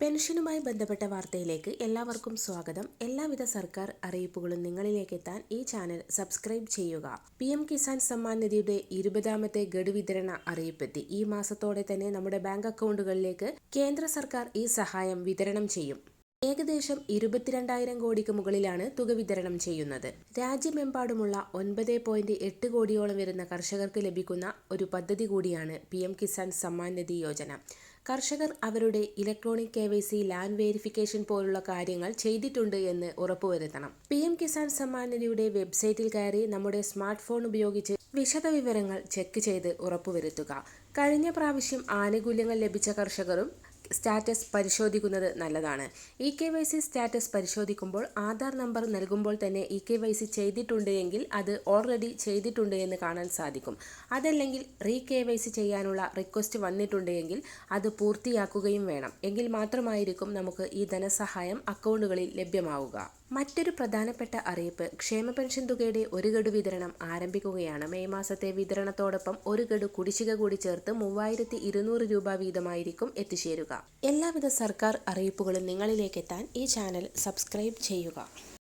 പെൻഷനുമായി ബന്ധപ്പെട്ട വാർത്തയിലേക്ക് എല്ലാവർക്കും സ്വാഗതം. എല്ലാവിധ സർക്കാർ അറിയിപ്പുകളും നിങ്ങളിലേക്ക് എത്താൻ ഈ ചാനൽ സബ്സ്ക്രൈബ് ചെയ്യുക. പി എം കിസാൻ സമ്മാൻ നിധിയുടെ ഇരുപതാമത്തെ ഗഡു വിതരണ അറിയിപ്പെത്തി. ഈ മാസത്തോടെ തന്നെ നമ്മുടെ ബാങ്ക് അക്കൗണ്ടുകളിലേക്ക് കേന്ദ്ര സർക്കാർ ഈ സഹായം വിതരണം ചെയ്യും. ഏകദേശം ഇരുപത്തിരണ്ടായിരം കോടിക്ക് മുകളിലാണ് തുക വിതരണം ചെയ്യുന്നത്. രാജ്യമെമ്പാടുമുള്ള ഒൻപത് പോയിന്റ് എട്ട് കോടിയോളം വരുന്ന കർഷകർക്ക് ലഭിക്കുന്ന ഒരു പദ്ധതി കൂടിയാണ് പി എം കിസാൻ സമ്മാൻ നിധി യോജന. കർഷകർ അവരുടെ electronic K Y C land verification പോലുള്ള കാര്യങ്ങൾ ചെയ്തിട്ടുണ്ട് എന്ന് ഉറപ്പുവരുത്തണം. പി എം കിസാൻ സമ്മാൻ നിധിയുടെ വെബ്സൈറ്റിൽ കയറി നമ്മുടെ സ്മാർട്ട് ഫോൺ ഉപയോഗിച്ച് വിശദവിവരങ്ങൾ ചെക്ക് ചെയ്ത് ഉറപ്പുവരുത്തുക. കഴിഞ്ഞ പ്രാവശ്യം ആനുകൂല്യങ്ങൾ ലഭിച്ച കർഷകരും സ്റ്റാറ്റസ് പരിശോധിക്കുന്നത് നല്ലതാണ്. E K Y C status പരിശോധിക്കുമ്പോൾ ആധാർ നമ്പർ നൽകുമ്പോൾ തന്നെ ഇ കെ വൈ സി ചെയ്തിട്ടുണ്ട് എങ്കിൽ അത് ഓൾറെഡി ചെയ്തിട്ടുണ്ട് എന്ന് കാണാൻ സാധിക്കും. അതല്ലെങ്കിൽ റീ കെ വൈ സി ചെയ്യാനുള്ള റിക്വസ്റ്റ് വന്നിട്ടുണ്ട് എങ്കിൽ അത് പൂർത്തിയാക്കുകയും വേണം. എങ്കിൽ മാത്രമായിരിക്കും നമുക്ക് ഈ ധനസഹായം അക്കൗണ്ടുകളിൽ ലഭ്യമാവുക. മറ്റൊരു പ്രധാനപ്പെട്ട അറിയിപ്പ് ക്ഷേമ പെൻഷൻ തുകയുടെ ഒരു ഗഡു വിതരണം ആരംഭിക്കുകയാണ്. മെയ് മാസത്തെ വിതരണത്തോടൊപ്പം ഒരു ഗഡു കുടിശ്ശിക കൂടി ചേർത്ത് മൂവായിരത്തി ഇരുന്നൂറ് രൂപ വീതമായിരിക്കും എത്തിച്ചേരുക. എല്ലാവിധ സർക്കാർ അറിയിപ്പുകളും നിങ്ങളിലേക്ക് എത്താൻ ഈ ചാനൽ സബ്സ്ക്രൈബ് ചെയ്യുക.